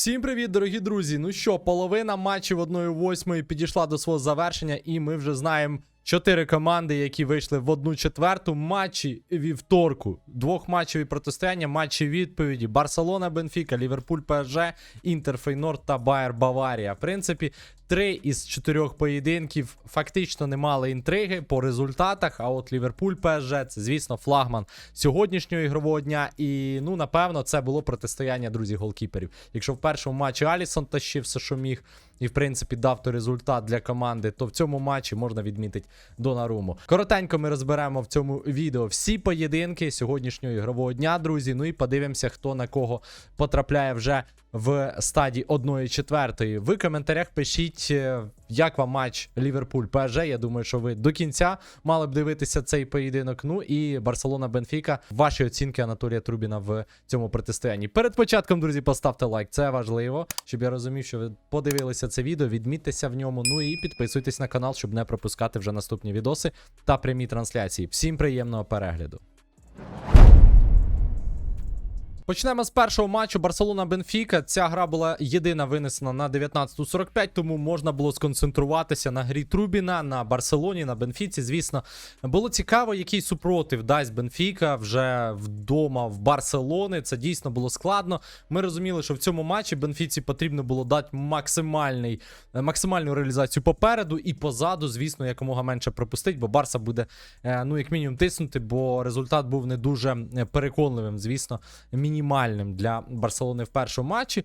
Всім привіт, дорогі друзі! Ну що, половина матчів 1-8 підійшла до свого завершення, і ми вже знаємо чотири команди, які вийшли в одну четверту. Матчі вівторку. Двохматчеві протистояння, матчі відповіді: Барселона, Бенфіка, Ліверпуль, ПСЖ, Інтер, Фейнорд та Байер Баварія. В принципі, три із чотирьох поєдинків фактично не мали інтриги по результатах. А от Ліверпуль, ПСЖ, це, звісно, флагман сьогоднішнього ігрового дня. І ну, напевно, це було протистояння друзі голкіперів. Якщо в першому матчі Алісон тащив все, що міг, і в принципі дав той результат для команди, то в цьому матчі можна відмітити Донаруму. Коротенько ми розберемо в цьому відео всі поєдинки сьогоднішнього ігрового дня, друзі. Ну і подивимося, хто на кого потрапляє вже в стадії 1-4. В коментарях пишіть, е, як вам матч Ліверпуль ПСЖ. Я думаю, що ви до кінця мали б дивитися цей поєдинок. Ну і Барселона Бенфіка. Ваші оцінки Анатолія Трубіна в цьому протистоянні. Перед початком, друзі, поставте лайк. Це важливо, щоб я розумів, що ви подивилися це відео, відміттеся в ньому. Ну і підписуйтесь на канал, щоб не пропускати вже наступні відоси та прямі трансляції. Всім приємного перегляду. Почнемо з першого матчу Барселона-Бенфіка. Ця гра була єдина винесена на 19.45, тому можна було сконцентруватися на грі Трубіна, на Барселоні, на Бенфіці. Звісно, було цікаво, який супротив дасть Бенфіка вже вдома в Барселони. Це дійсно було складно. Ми розуміли, що в цьому матчі Бенфіці потрібно було дати максимальний, е, максимальну реалізацію попереду і позаду, звісно, якомога менше пропустить, бо Барса буде, е, ну, як мінімум, тиснути, бо результат був не дуже е, переконливим, звісно, мінімальним для Барселони в першому матчі.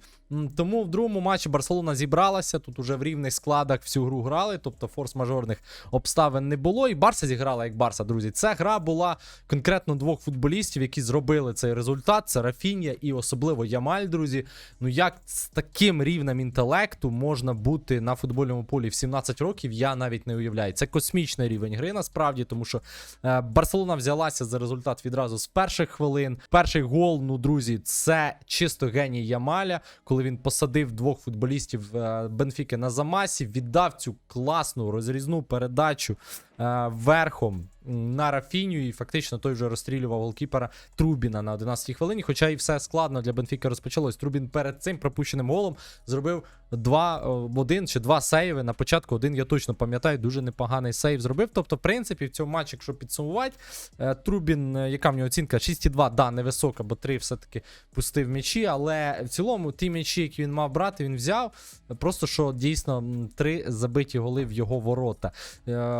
Тому в другому матчі Барселона зібралася. Тут уже в рівних складах всю гру грали, тобто форс-мажорних обставин не було. І Барса зіграла як Барса, друзі. Ця гра була конкретно двох футболістів, які зробили цей результат. Це Рафінія і особливо Ямаль, друзі. Ну як з таким рівнем інтелекту можна бути на футбольному полі в 17 років, я навіть не уявляю. Це космічний рівень гри, насправді, тому що е, Барселона взялася за результат відразу з перших хвилин. Перший гол, ну друзі, це чисто геній Ямаля, коли він посадив двох футболістів е, Бенфіки на замасі, віддав цю класну розрізну передачу е, верхом на Рафіню, і фактично той вже розстрілював голкіпера Трубіна на 11-й хвилині. Хоча і все складно для Бенфіки розпочалось. Трубін перед цим пропущеним голом зробив два, е, один чи два сейви. На початку один я точно пам'ятаю, дуже непоганий сейв зробив. Тобто, в принципі, в цьому матчі, якщо підсумувати, е, Трубін, е, яка в нього оцінка? 6,2, да, невисока, бо 3 все-таки пустив м'ячі, але в цілому ті м'ячі, які він мав брати, він взяв. Просто що дійсно три забиті голи в його ворота.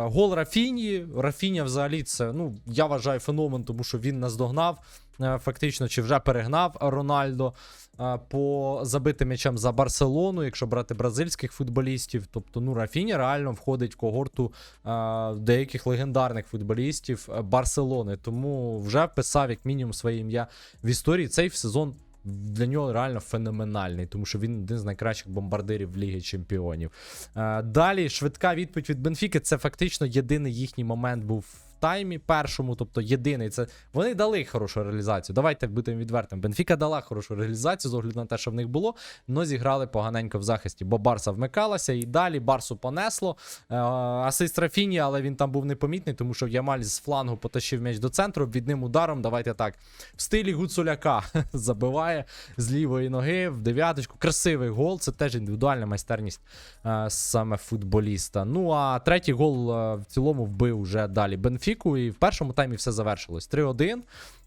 Гол Рафіні. Рафіня взагалі це, ну, я вважаю, феномен, тому що він наздогнав. е, Фактично, чи вже перегнав Рональдо е, по забитим м'ячам за Барселону, якщо брати бразильських футболістів. Тобто, ну, Рафіні реально входить в когорту е, деяких легендарних футболістів Барселони. Тому вже вписав як мінімум своє ім'я в історії. Цей сезон для нього реально феноменальний, тому що він один з найкращих бомбардирів Ліги Чемпіонів. Далі швидка відповідь від Бенфіки. Це фактично єдиний їхній момент був таймі першому, тобто єдиний. Це вони дали хорошу реалізацію. Давайте будемо відвертим. Бенфіка дала хорошу реалізацію з огляду на те, що в них було, але зіграли поганенько в захисті, бо Барса вмикалася і далі Барсу понесло. Е, асист Рафіні, але він там був непомітний, тому що Ямаль з флангу потащив м'яч до центру. Відним ударом, давайте так. В стилі Гуцуляка забиває з лівої ноги в дев'яточку. Красивий гол. Це теж індивідуальна майстерність е, саме футболіста. Ну а третій гол е, в цілому вбив вже далі Бенфіку. І в першому таймі все завершилось. 3-1.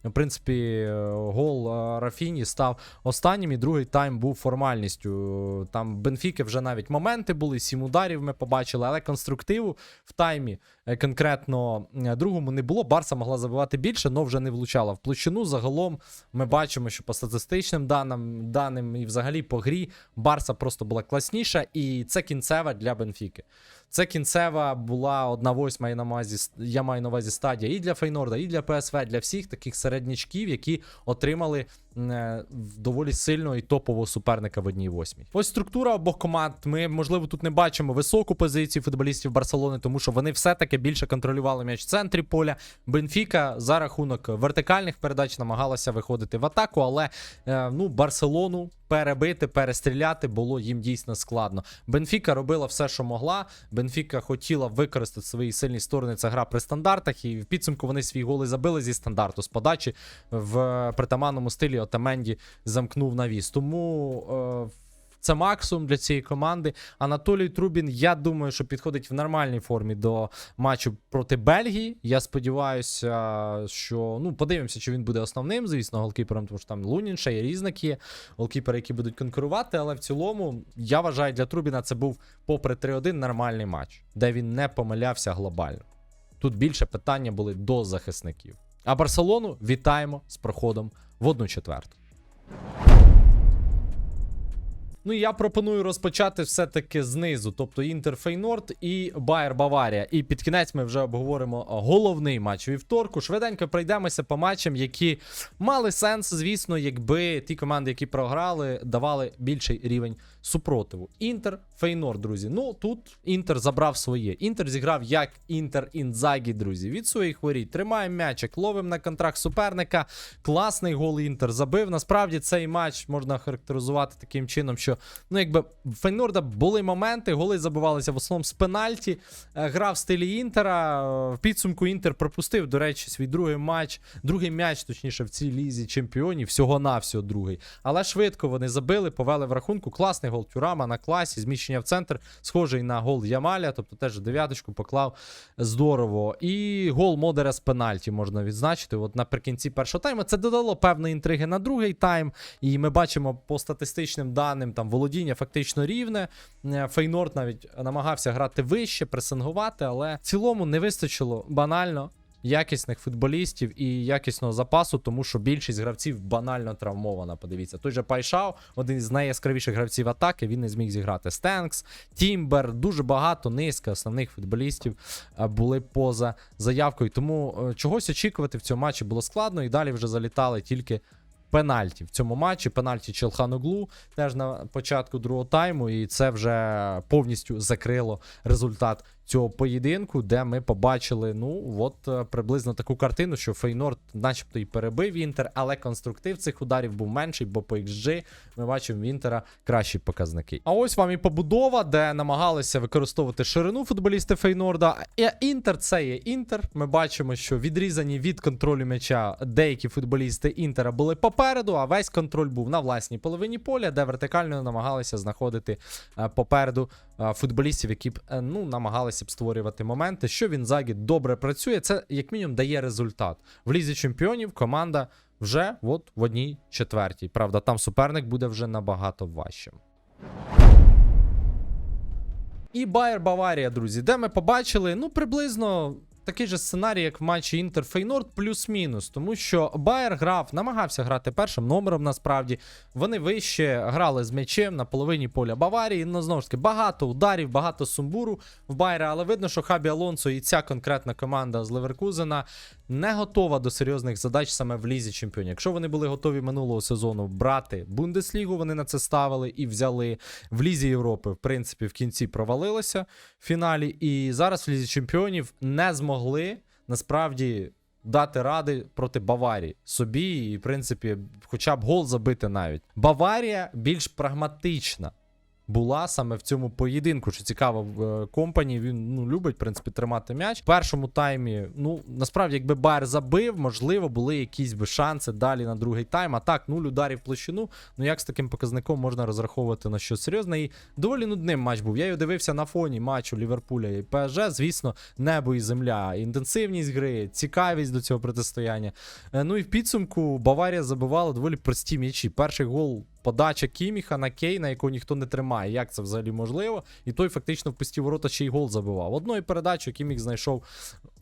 В принципі, е, гол е, Рафіні став останнім, і другий тайм був формальністю. Там Бенфіки вже навіть моменти були, сім ударів ми побачили, але конструктиву в таймі е, конкретно другому не було. Барса могла забивати більше, але вже не влучала в площину. Загалом ми бачимо, що по статистичним даним, даним і взагалі по грі Барса просто була класніша, і це кінцева для Бенфіки. Це кінцева була одна восьма я маю на увазі стадія і для Фейнорда, і для ПСВ, для всіх таких середнячків, які отримали доволі сильного і топового суперника в одній восьмій. Ось структура обох команд. Ми, можливо, тут не бачимо високу позицію футболістів Барселони, тому що вони все-таки більше контролювали м'яч в центрі поля. Бенфіка за рахунок вертикальних передач намагалася виходити в атаку, але е, ну, Барселону перебити, перестріляти було їм дійсно складно. Бенфіка робила все, що могла. Бенфіка хотіла використати свої сильні сторони. Це гра при стандартах, і в підсумку вони свої голи забили зі стандарту. З подачі в притаманному стилі Отаменді замкнув навіс. Тому. Е, Це максимум для цієї команди. Анатолій Трубін, я думаю, що підходить в нормальній формі до матчу проти Бельгії. Я сподіваюся, що ну подивимося, чи він буде основним, звісно, голкіпером, тому що там Лунін, ще є різник є, голкіпери, які будуть конкурувати. Але в цілому я вважаю, для Трубіна це був, попри 3-1, нормальний матч, де він не помилявся глобально. Тут більше питання були до захисників. А Барселону вітаємо з проходом в одну четверту. Ну і я пропоную розпочати все-таки знизу, тобто Інтер Фейнорд і Байер Баварія. І під кінець ми вже обговоримо головний матч вівторку. Швиденько пройдемося по матчам, які мали сенс, звісно, якби ті команди, які програли, давали більший рівень супротиву. Інтер Фейнорд, друзі. Ну тут Інтер забрав своє. Інтер зіграв як Інтер Інзагі, друзі. Від своїх воріт. Тримаємо м'ячик, ловимо на контракт суперника. Класний гол Інтер забив. Насправді цей матч можна характеризувати таким чином, що ну якби в Фейнорда були моменти, голи забивалися в основному з пенальті. Е, Грав в стилі Інтера. Е, В підсумку Інтер пропустив, до речі, свій другий матч, другий м'яч, точніше, в цій лізі чемпіонів, всього-навсього другий. Але швидко вони забили, повели в рахунку. Класний гол Тюрама на класі, зміщення в центр, схожий на гол Ямаля, тобто теж дев'яточку поклав здорово. І гол Модера з пенальті можна відзначити. От наприкінці першого тайму це додало певної інтриги на другий тайм. І ми бачимо по статистичним даним там володіння фактично рівне. Е, Фейнорд навіть намагався грати вище, пресингувати, але в цілому не вистачило банально. Якісних футболістів і якісного запасу, тому що більшість гравців банально травмована. Подивіться, той же Пайшау, один з найяскравіших гравців атаки, він не зміг зіграти. Стенкс, Тімбер, дуже багато низка основних футболістів е, були поза заявкою. Тому е, чогось очікувати в цьому матчі було складно, і далі вже залітали тільки пенальті в цьому матчі. Пенальті Челханоглу теж на початку другого тайму, і це вже повністю закрило результат цього поєдинку, де ми побачили, ну от е, приблизно таку картину, що Фейнорд, начебто, і перебив Інтер, але конструктив цих ударів був менший, бо по XG ми бачимо в Інтера кращі показники. А ось вам і побудова, де намагалися використовувати ширину футболісти Фейнорда. Інтер це є Інтер. Ми бачимо, що відрізані від контролю м'яча деякі футболісти Інтера були попереду, а весь контроль був на власній половині поля, де вертикально намагалися знаходити е, попереду е, футболістів, які б е, ну намагалися б створювати моменти. Що він загі добре працює, це як мінімум дає результат. В лізі чемпіонів команда вже от в одній четвертій. Правда, там суперник буде вже набагато важчим. І Байер Баварія, друзі, де ми побачили, ну, приблизно. Такий же сценарій, як в матчі Інтер Фейнорд, плюс-мінус, тому що Байер грав, намагався грати першим номером. Насправді вони вище грали з м'ячем на половині поля Баварії. Ну знову ж таки багато ударів, багато сумбуру в Байера, але видно, що Хабі Алонсо і ця конкретна команда з Леверкузена не готова до серйозних задач саме в лізі чемпіонів. Якщо вони були готові минулого сезону брати Бундеслігу, вони на це ставили і взяли в лізі Європи. В принципі, в кінці провалилося в фіналі. І зараз в лізі чемпіонів не змогли насправді. Дати ради проти Баварії собі, і, в принципі, хоча б гол забити навіть. Баварія більш прагматична була саме в цьому поєдинку. Що цікаво, в е, компані він ну любить в принципі тримати м'яч. В першому таймі, ну насправді, якби Байер забив, можливо, були якісь би шанси далі на другий тайм. А так, нуль ударів площину. Ну як з таким показником можна розраховувати на щось серйозне? І доволі нудним матч був. Я його дивився на фоні матчу Ліверпуля і ПСЖ. Звісно, небо і земля, інтенсивність гри, цікавість до цього протистояння. Е, Ну і в підсумку Баварія забивала доволі прості м'ячі. Перший гол. Подача Кіміха на Кейна, якого ніхто не тримає. Як це взагалі можливо? І той фактично в пусті ворота ще й гол забивав. Одної передачі Кіміх знайшов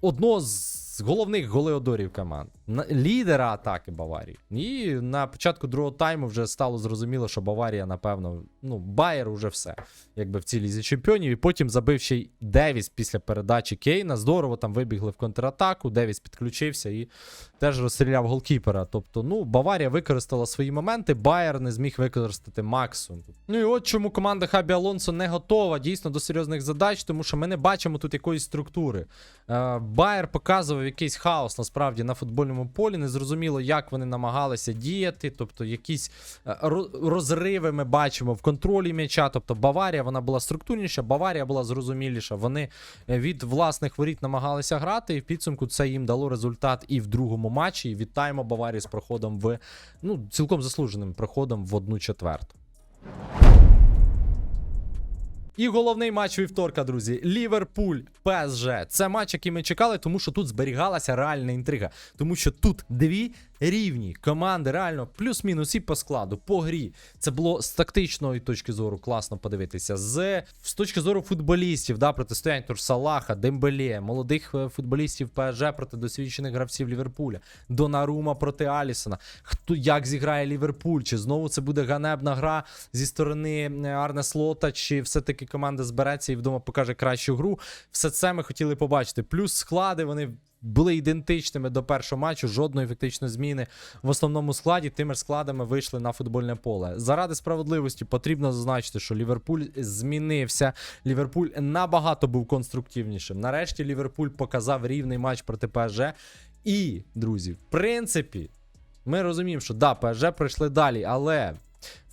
одного з головних голеодорів команд. Лідера атаки Баварії. І на початку другого тайму вже стало зрозуміло, що Баварія, напевно, ну, Байер уже все. Якби в цій лізі чемпіонів. І потім забив ще й Девіс після передачі Кейна. Здорово там вибігли в контратаку. Девіс підключився і теж розстріляв голкіпера. Тобто, ну, Баварія використала свої моменти, Байер не зміг використати максимум. Ну і от чому команда Хабі Алонсо не готова дійсно до серйозних задач, тому що ми не бачимо тут якоїсь структури. Е, Байер показував якийсь хаос насправді на футбольному полі. Незрозуміло, як вони намагалися діяти. Тобто, якісь е, розриви ми бачимо в контролі м'яча. Тобто, Баварія вона була структурніша, Баварія була зрозуміліша. Вони е, від власних воріт намагалися грати, і в підсумку це їм дало результат і в другому матчі. І вітаємо Баварію з проходом в ну цілком заслуженим проходом в одну четверту. І головний матч вівторка, друзі. Ліверпуль ПСЖ. Це матч, який ми чекали, тому що тут зберігалася реальна інтрига. Тому що тут дві рівні команди, реально плюс-мінус і по складу, по грі. Це було з тактичної точки зору класно подивитися. З, з точки зору футболістів, да, протистоянь Тур Салаха, Дембелє, молодих е, футболістів ПСЖ проти досвідчених гравців Ліверпуля, Донарума проти Алісона. Хто як зіграє Ліверпуль? Чи знову це буде ганебна гра зі сторони е, Арне Слота, чи все-таки команда збереться і вдома покаже кращу гру? Все це ми хотіли побачити. Плюс склади вони. Були ідентичними до першого матчу, жодної фактичної зміни в основному складі. Тими ж складами вийшли на футбольне поле. Заради справедливості потрібно зазначити, що Ліверпуль змінився. Ліверпуль набагато був конструктивнішим. Нарешті Ліверпуль показав рівний матч проти ПСЖ. І, друзі, в принципі, ми розуміємо, що да, ПСЖ пройшли далі, але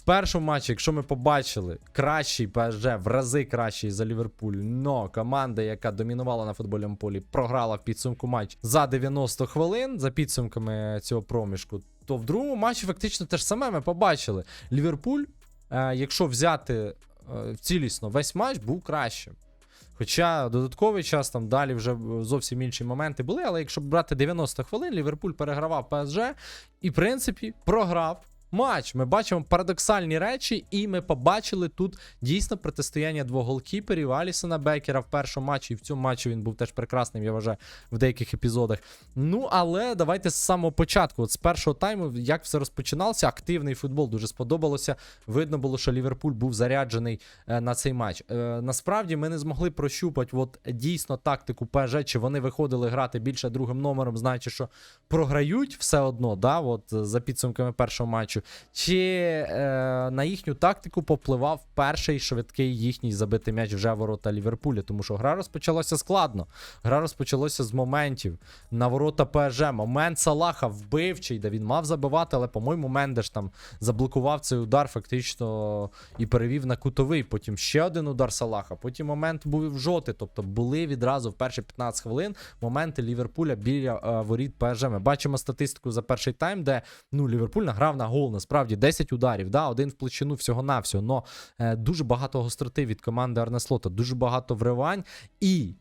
першому матчі, якщо ми побачили кращий ПСЖ, в рази кращий за Ліверпуль, но команда, яка домінувала на футбольному полі, програла в підсумку матч за 90 хвилин за підсумками цього проміжку, то в другому матчі фактично те ж саме ми побачили. Ліверпуль, е, якщо взяти е, цілісно весь матч, був кращим. Хоча додатковий час там далі вже зовсім інші моменти були, але якщо брати 90 хвилин, Ліверпуль перегравав ПСЖ і, в принципі, програв. Матч, ми бачимо парадоксальні речі, і ми побачили тут дійсно протистояння двох голкіперів Алісона Бекера в першому матчі. І в цьому матчі він був теж прекрасним, я вважаю, в деяких епізодах. Ну, але давайте з самого початку. От з першого тайму, як все розпочиналося, активний футбол дуже сподобалося. Видно було, що Ліверпуль був заряджений е, на цей матч. Е, насправді ми не змогли прощупати от дійсно тактику ПЖ, чи вони виходили грати більше другим номером, знаючи, що програють все одно, да, от, за підсумками першого матчу. Чи е, на їхню тактику попливав перший швидкий їхній забитий м'яч вже ворота Ліверпуля, тому що гра розпочалася складно. Гра розпочалася з моментів на ворота ПСЖ. Момент Салаха вбивчий, де він мав забивати, але, по-моєму, Мендеш там заблокував цей удар фактично і перевів на кутовий. Потім ще один удар Салаха. Потім момент був в жоти. Тобто були відразу в перші 15 хвилин моменти Ліверпуля біля е, воріт ПСЖ. Ми бачимо статистику за перший тайм, де ну Ліверпуль награв на гол. Насправді 10 ударів, да, один в площину всього-навсього. Но е, дуже багато гостроти від команди Арнеслота, дуже багато вривань і.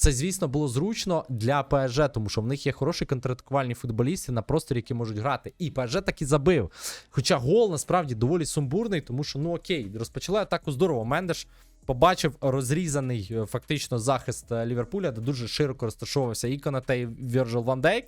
Це, звісно, було зручно для ПСЖ, тому що в них є хороші контратакувальні футболісти на просторі, які можуть грати. І ПСЖ так і забив. Хоча гол насправді доволі сумбурний, тому що, ну окей, розпочали атаку здорово. Мендеш побачив розрізаний е, фактично захист е, Ліверпуля, де дуже широко розташовувався і Конате, і Вірджил Ван Дейк.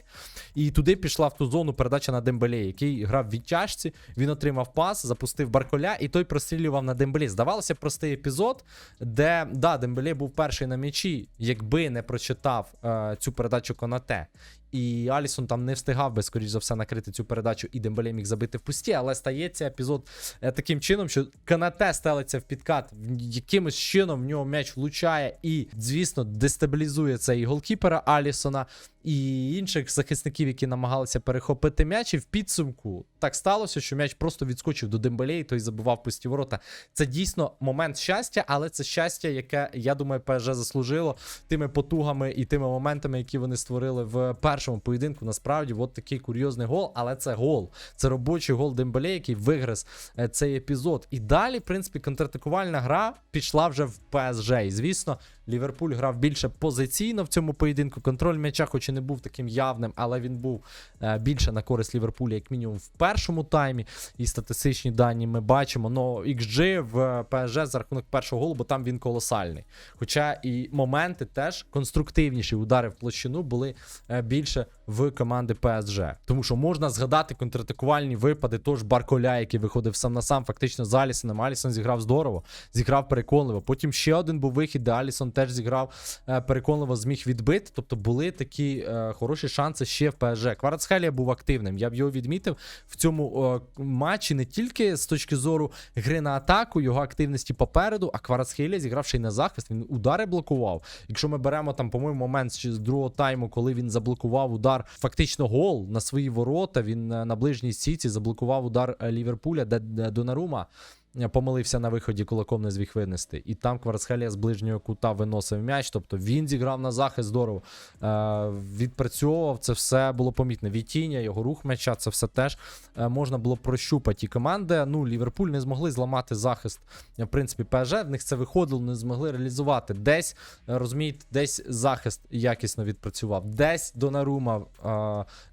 І туди пішла в ту зону передача на Дембеле, який грав в відтяжці. Він отримав пас, запустив Барколя, і той прострілював на Дембелі. Здавалося, простий епізод, де да, Дембеле був перший на м'ячі, якби не прочитав е, цю передачу Конате. І Алісон там не встигав би, скоріш за все, накрити цю передачу, і Дембеле міг забити в пусті, але стається епізод е, таким чином, що Канате стелиться в підкат, якимось чином в нього м'яч влучає і, звісно, дестабілізує це і голкіпера Алісона, і інших захисників, які намагалися перехопити м'яч. І в підсумку так сталося, що м'яч просто відскочив до Дембеле, і той забивав пусті ворота. Це дійсно момент щастя, але це щастя, яке, я думаю, ПСЖ заслужило тими потугами і тими моментами, які вони створили в першому поєдинку. Насправді, от такий курйозний гол, але це гол. Це робочий гол Дембеле, який вигриз е, цей епізод. І далі, в принципі, контратакувальна гра пішла вже в ПСЖ. І звісно, Ліверпуль грав більше позиційно в цьому поєдинку. Контроль м'яча, хоч і не був таким явним, але він був е, більше на користь Ліверпуля, як мінімум, в першому таймі. І статистичні дані ми бачимо. Но XG в ПСЖ за рахунок першого голу, бо там він колосальний. Хоча і моменти теж конструктивніші удари в площину були е, більше в команди ПСЖ. Тому що можна згадати контратакувальні випади, тож Барколя, який виходив сам на сам, фактично з Алісоном. Алісон зіграв здорово, зіграв переконливо. Потім ще один був вихід, де Алісон теж зіграв е, переконливо, зміг відбити. Тобто були такі е, хороші шанси ще в ПСЖ. Кварацхелія був активним. Я б його відмітив в цьому е, матчі не тільки з точки зору гри на атаку, його активності попереду, а Кварацхелія зіграв ще й на захист. Він удари блокував. Якщо ми беремо там, по-моєму, момент з другого тайму, коли він заблокував удар, фактично гол на свої ворота. Він е, на ближній сіці заблокував удар е, Ліверпуля, де, Донарума помилився на виході, кулаком не зміг винести. І там Кварцхелія з ближнього кута виносив м'яч. Тобто він зіграв на захист здорово. Е, відпрацьовував це все було помітно. Вітіння, його рух м'яча, це все теж е, можна було прощупати. І команди, ну, Ліверпуль не змогли зламати захист. е, В принципі, ПСЖ в них це виходило, не змогли реалізувати. Десь, е, розумієте, десь захист якісно відпрацював, десь Донарума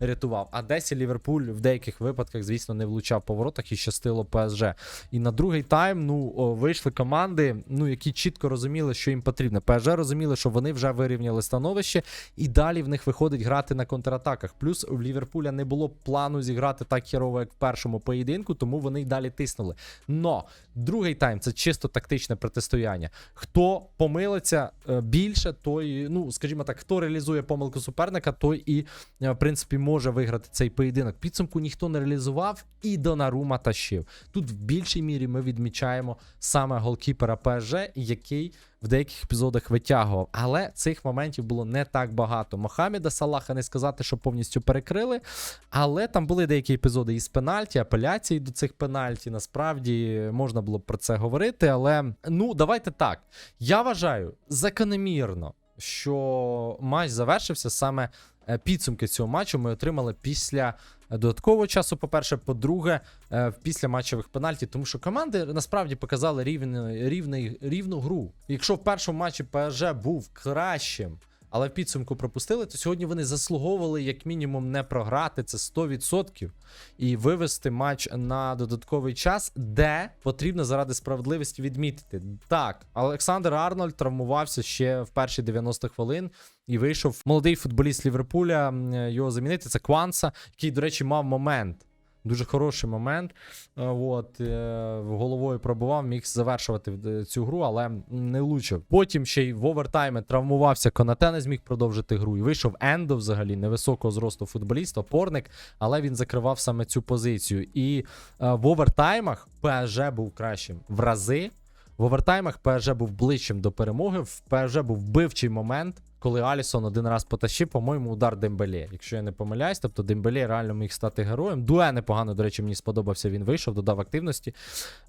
е, рятував, а десь Ліверпуль в деяких випадках, звісно, не влучав по воротах і щастило ПСЖ. І на другий тайм ну, вийшли команди, ну, які чітко розуміли, що їм потрібно. ПСЖ розуміли, що вони вже вирівняли становище, і далі в них виходить грати на контратаках. Плюс в Ліверпуля не було плану зіграти так херово, як в першому поєдинку, тому вони й далі тиснули. Но другий тайм це чисто тактичне протистояння. Хто помилиться е, більше, той, ну скажімо так, хто реалізує помилку суперника, той і е, в принципі може виграти цей поєдинок. Підсумку ніхто не реалізував, і Донарума тащив. Тут в більшій мірі ми відмічаємо саме голкіпера ПСЖ, який в деяких епізодах витягував. Але цих моментів було не так багато. Мохамеда Салаха не сказати, що повністю перекрили. Але там були деякі епізоди із пенальті, апеляції до цих пенальті. Насправді можна було б про це говорити. Але ну давайте так. Я вважаю закономірно, що матч завершився саме е, підсумки цього матчу. Ми отримали після додаткового часу. По-перше, по-друге, е, після матчевих пенальті, тому що команди насправді показали рівний, рівний, рівну гру. Якщо в першому матчі ПСЖ був кращим. Але в підсумку пропустили, то сьогодні вони заслуговували як мінімум не програти це 100% і вивести матч на додатковий час, де потрібно заради справедливості відмітити. Так, Олександр Арнольд травмувався ще в перші 90 хвилин і вийшов молодий футболіст Ліверпуля. Його замінити. Це Кванса, який, до речі, мав момент. Дуже хороший момент. Е, От, е, головою пробував, міг завершувати е, цю гру, але не влучив. Потім ще й в овертаймі травмувався Конате, не зміг продовжити гру. І вийшов Ендо, взагалі, невисокого зросту футболіст, опорник, але він закривав саме цю позицію. І в овертаймах ПСЖ був кращим в рази. В овертаймах ПСЖ був ближчим до перемоги. В ПСЖ був вбивчий момент, коли Алісон один раз потащив, по-моєму, удар Дембеле. Якщо я не помиляюсь, тобто Дембеле реально міг стати героєм. Дуе непогано, до речі, мені сподобався. Він вийшов, додав активності.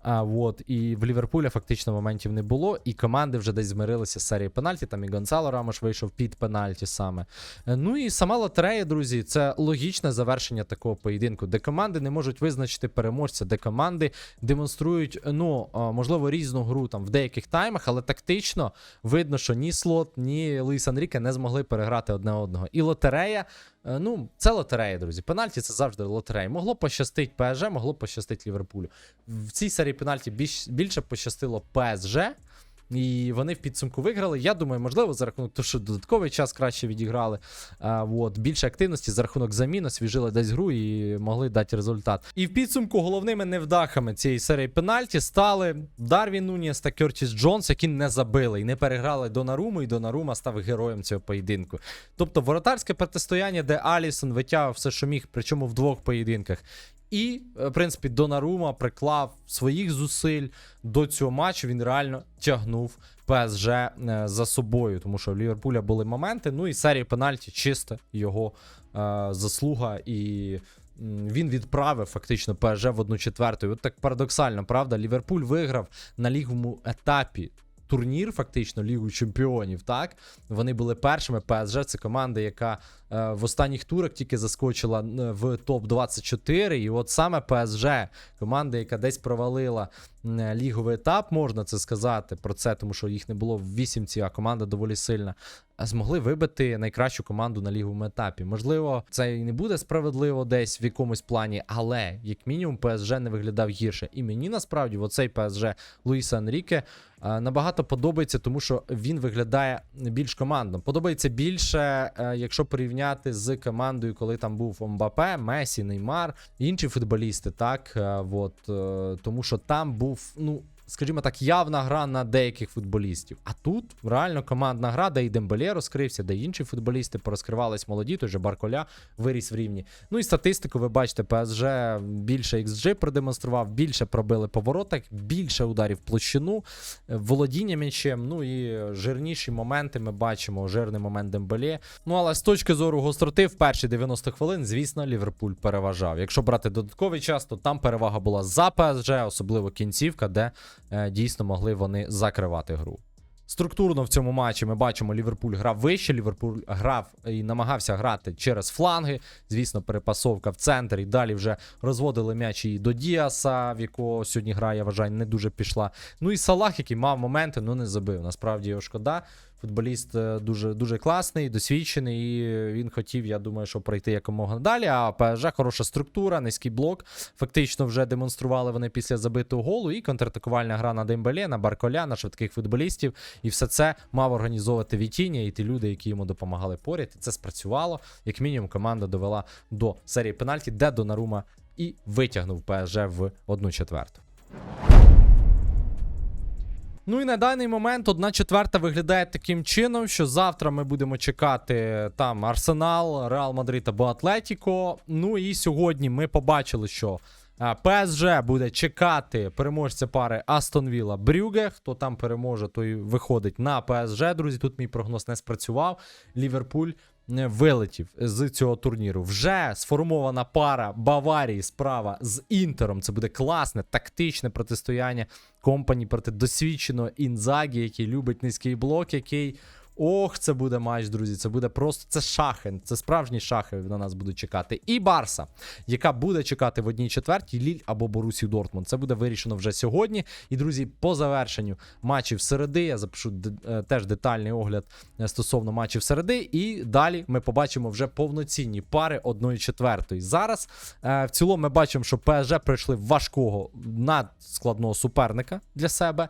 А, от, і в Ліверпуля фактично моментів не було, і команди вже десь змирилися з серією пенальті. Там і Гонсало Рамош вийшов під пенальті саме. Е, Ну і сама лотерея, друзі, це логічне завершення такого поєдинку, де команди не можуть визначити переможця, де команди демонструють, ну можливо, різну гру там в деяких таймах, але тактично видно, що ні Слот, ні Луїс Анріке не змогли переграти одне одного. І лотерея. е, Ну, це лотерея, друзі. Пенальті це завжди лотерея. Могло пощастить ПСЖ, могло пощастить Ліверпулю. В цій серії пенальті більш, більше пощастило ПСЖ. І вони в підсумку виграли. Я думаю, можливо, за рахунок того, що додатковий час краще відіграли. А, от, більше активності за рахунок замін, освіжили десь гру і могли дати результат. І в підсумку головними невдахами цієї серії пенальті стали Дарвін Нуніс та Кертіс Джонс, які не забили і не переграли Донаруму, і Донарума став героєм цього поєдинку. Тобто воротарське протистояння, де Алісон витягав все, що міг, причому в двох поєдинках. І, е, в принципі, Донарума приклав своїх зусиль до цього матчу. Він реально тягнув ПСЖ е, за собою, тому що в Ліверпуля були моменти. Ну і серія пенальті чисто його е, заслуга. І він відправив фактично ПСЖ в одну четверту. От так парадоксально, правда? Ліверпуль виграв на ліговому етапі. Турнір, фактично, Лігу Чемпіонів, так вони були першими. ПСЖ це команда, яка е, в останніх турах тільки заскочила в топ 24 І от саме ПСЖ, команда, яка десь провалила ліговий етап, можна це сказати про це, тому що їх не було в вісімці, а команда доволі сильна. Змогли вибити найкращу команду на ліговому етапі. Можливо, це і не буде справедливо десь в якомусь плані, але як мінімум ПСЖ не виглядав гірше. І мені насправді оцей ПСЖ Луїса Енріке е, набагато подобається, тому що він виглядає більш командно. Подобається більше, е, якщо порівняти з командою, коли там був Мбапе, Месі, Неймар, інші футболісти, так. е, от, тому що там був, ну. Скажімо так, явна гра на деяких футболістів. А тут реально командна гра, де і Дембелє розкрився, де інші футболісти порозкривались молоді, той же Барколя виріс в рівні. Ну і статистику, ви бачите, ПСЖ більше XG продемонстрував, більше пробили по більше ударів площину, е, володіння м'ячем. Ну і жирніші моменти ми бачимо. Жирний момент Дембелє. Ну але з точки зору гостроти, в перші 90 хвилин, звісно, Ліверпуль переважав. Якщо брати додатковий час, то там перевага була за ПСЖ, особливо кінцівка, де дійсно могли вони закривати гру. Структурно в цьому матчі ми бачимо, Ліверпуль грав вище. Ліверпуль грав і намагався грати через фланги. Звісно, перепасовка в центр. І далі вже розводили м'яч і до Діаса, в якого сьогодні гра, я вважаю, не дуже пішла. Ну і Салах, який мав моменти, ну не забив. Насправді його шкода. Футболіст е, дуже дуже класний, досвідчений, і він хотів, я думаю, що пройти якомога далі. А ПСЖ хороша структура, низький блок. Фактично вже демонстрували вони після забитого голу. І контратакувальна гра на Дембеле, на Барколя, на швидких футболістів. І все це мав організовувати Вітіння і ті люди, які йому допомагали поряд. І це спрацювало. Як мінімум, команда довела до серії пенальті, де Донарума і витягнув ПСЖ в одну четверту. Ну і на даний момент одна четверта виглядає таким чином, що завтра ми будемо чекати там Арсенал, Реал Мадрид або Атлетіко. Ну і сьогодні ми побачили, що е, ПСЖ буде чекати переможця пари Астон Вілла Брюге. Хто там переможе, той виходить на ПСЖ. Друзі, тут мій прогноз не спрацював. Ліверпуль вилетів з цього турніру. Вже сформована пара Баварії справа з Інтером. Це буде класне тактичне протистояння компані проти досвідченого Інзагі, який любить низький блок, який. Ох, це буде матч, друзі. Це буде просто це шахи. Це справжні шахи на нас будуть чекати. І Барса, яка буде чекати в одній четвертій Ліль або Борусі Дортмунд. Це буде вирішено вже сьогодні. І друзі, по завершенню матчів середи я запишу е, теж детальний огляд е, стосовно матчів середи. І далі ми побачимо вже повноцінні пари одної четвертої. Зараз е, в цілому ми бачимо, що ПСЖ прийшли важкого надскладного суперника для себе.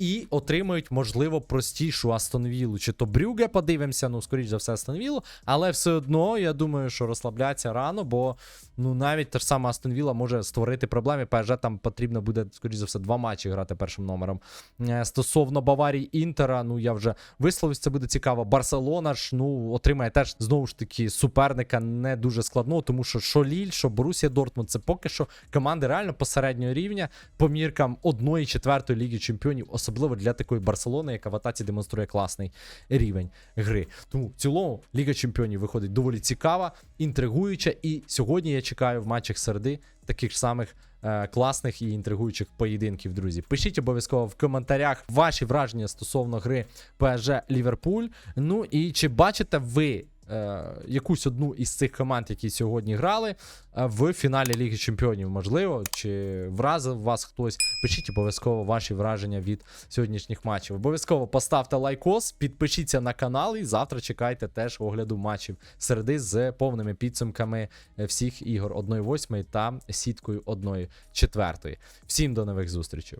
І отримають, можливо, простішу Астон Віллу. Чи то Брюге подивимося, ну, скоріш за все, Астон Віллу. Але все одно, я думаю, що розслабляться рано, бо ну навіть та ж сама Астон Вілла може створити проблеми. ПСЖ там потрібно буде, скоріш за все, два матчі грати першим номером. Е, Стосовно Баварії Інтера, ну я вже висловився, це буде цікаво. Барселона ж ну отримає теж знову ж таки суперника не дуже складного, тому що що Ліль, що Борусія Дортмунд, це поки що команди реально посереднього рівня по міркам одної четвертої ліги чемпіонів, для такої Барселони, яка в атаці демонструє класний рівень гри. Тому в цілому Ліга Чемпіонів виходить доволі цікава, інтригуюча. І сьогодні я чекаю в матчах середи таких самих. е, Класних і інтригуючих поєдинків, друзі. Пишіть обов'язково в коментарях ваші враження стосовно гри ПСЖ Ліверпуль. Ну і чи бачите ви якусь одну із цих команд, які сьогодні грали, е, в фіналі Ліги Чемпіонів? Можливо, чи вразив вас хтось? Пишіть обов'язково ваші враження від сьогоднішніх матчів. Обов'язково поставте лайкос, підпишіться на канал і завтра чекайте теж огляду матчів середи з повними підсумками е, всіх ігор 1-8 та сіткою 1-4. Всім до нових зустрічей.